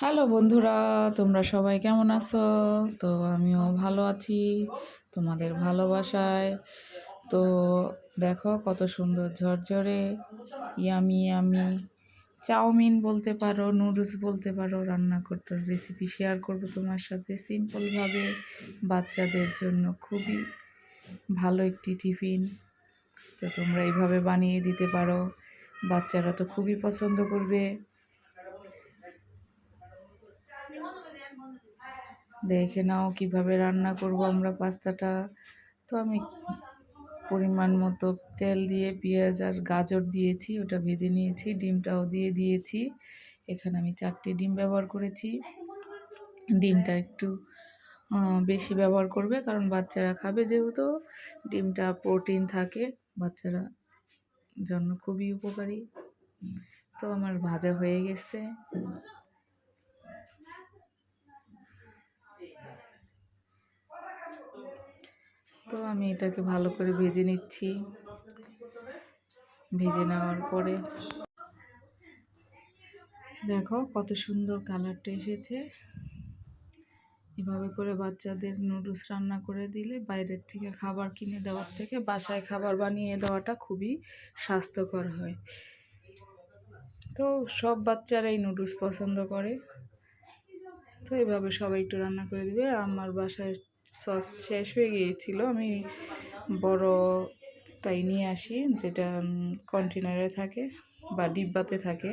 Hello বন্ধুরা, তোমরা সবাই কেমন আছো? তো আমিও ভালো আছি, তোমাদের ভালোবাসায়। তো দেখো কত সুন্দর ঝরঝরে, ইয়ামি ইয়ামি, চাউমিন বলতে পারো, নুডলস বলতে পারো, রান্না করতে রেসিপি শেয়ার করব তোমার সাথে সিম্পলভাবে বাচ্চাদের জন্য খুবই ভালো একটি টিফিন তো তোমরা এইভাবে বানিয়ে দিতে পারো। বাচ্চারা তো খুবই পছন্দ করবে। দেখে নাও কীভাবে রান্না করব আমরা পাস্তাটা। তো আমি পরিমাণ মতো তেল দিয়ে, পেঁয়াজ আর গাজর দিয়েছি, ওটা ভেজে নিয়েছি, ডিমটাও দিয়ে দিয়েছি। এখানে আমি চারটে ডিম ব্যবহার করেছি। ডিমটা একটু বেশি ব্যবহার করবে কারণ বাচ্চারা খাবে যেহেতু, ডিমটা প্রোটিন থাকে, বাচ্চারা জন্য খুবই উপকারী। তো আমার ভাজা হয়ে গেছে। তো আমি এটাকে ভালো করে ভেজে নিচ্ছি। ভেজে নেওয়ার পরে দেখো কত সুন্দর কালারটা এসেছে। এভাবে করে বাচ্চাদের নুডলস রান্না করে দিলে বাইরের থেকে খাবার কিনে দেওয়ার থেকে বাসায় খাবার বানিয়ে দেওয়াটা খুবই স্বাস্থ্যকর হয়। তো সব বাচ্চারাই নুডলস পছন্দ করে। তো এভাবে সবাই একটু রান্না করে দিবে। আমার বাসায় সস শেষ হয়ে গিয়েছিল। আমি বড়টাই নিয়ে আসি, যেটা কন্টেনারে থাকে বা ডিব্বাতে থাকে।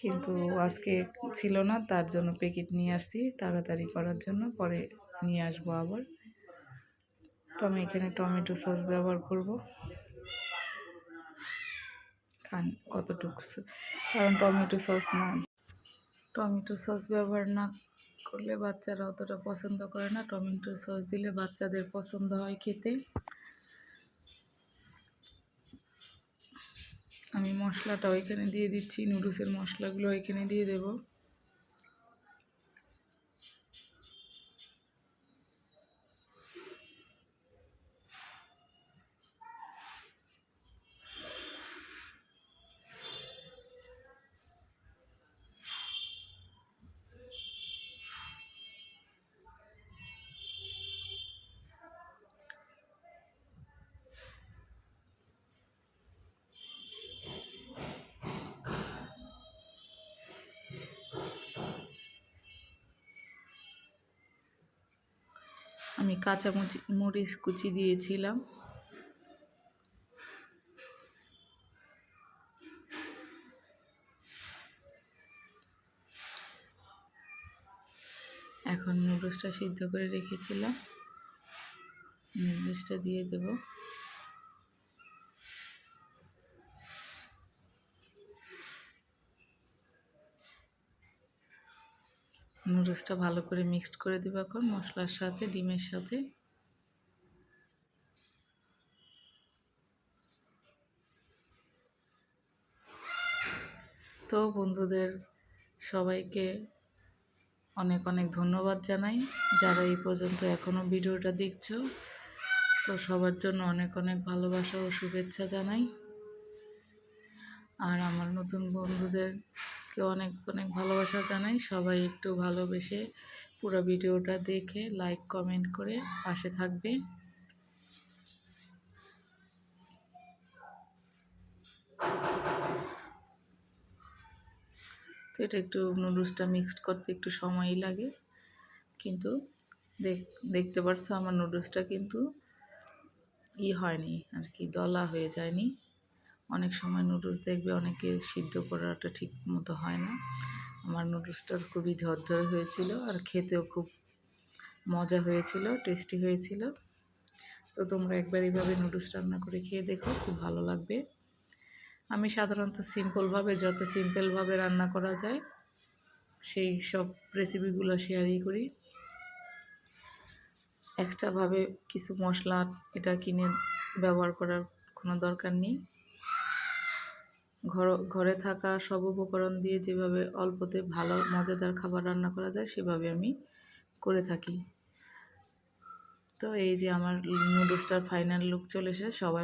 কিন্তু আজকে ছিল না, তার জন্য প্যাকেট নিয়ে আসছি তাড়াতাড়ি করার জন্য, পরে নিয়ে আসব আবার। তো আমি এখানে টমেটো সস ব্যবহার করব। খান, কতটুকু কারণ টমেটো সস না, টমেটো সস ব্যবহার না করলে বাচ্চারা অতটা পছন্দ করে না। টমেটো সস দিলে বাচ্চাদের পছন্দ হয় খেতে। আমি মশলাটা ওইখানে দিয়ে দিচ্ছি, নুডলসের মশলাগুলো ওইখানে দিয়ে দেবো। আমি কাঁচামুচি মরিচ কুচি দিয়েছিলাম। এখন নুডলসটা সিদ্ধ করে রেখেছিলাম। নুডলসটা দিয়ে দেবো। নুডলসটা ভালো করে মিক্সড করে দেবো এখন, মশলার সাথে, ডিমের সাথে। তো বন্ধুদের সবাইকে অনেক অনেক ধন্যবাদ জানাই, যারা এই পর্যন্ত এখনও ভিডিওটা দেখছ। তো সবার জন্য অনেক অনেক ভালোবাসা ও শুভেচ্ছা জানাই। আর আমার নতুন বন্ধুদের কে অনেক অনেক ভালোবাসা জানাই। সবাই একটু ভালোবেসে পুরো ভিডিওটা দেখে লাইক কমেন্ট করে পাশে থাকবে। তো এটা একটু নুডলসটা মিক্সড করতে একটু সময়ই লাগে। কিন্তু দেখতে পাচ্ছ আমার নুডলসটা কিন্তু ই হয়নি, আর কি দলা হয়ে যায়নি। অনেক সময় নুডলস দেখবে অনেকে সিদ্ধ করাটা ঠিক মতো হয় না। আমার নুডলসটা খুবই ঝরঝরে হয়েছিল আর খেতেও খুব মজা হয়েছিল টেস্টি হয়েছিল। তো তোমরা একবার এইভাবে নুডলস রান্না করে খেয়ে দেখো, খুব ভালো লাগবে। আমি সাধারণত সিম্পলভাবে যত সিম্পলভাবে রান্না করা যায়, সেই সব রেসিপিগুলো শেয়ারই করি। এক্সট্রাভাবে কিছু মশলা এটা কিনে ব্যবহার করার কোনো দরকার নেই। ঘর, ঘরে থাকা সব উপকরণ দিয়ে যেভাবে অল্পতে ভালো, মজাদার খাবার রান্না করা যায়, সেভাবে আমি করে থাকি। তো এই যে আমার নুডলসটার ফাইনাল লুক চলে এসে সবাই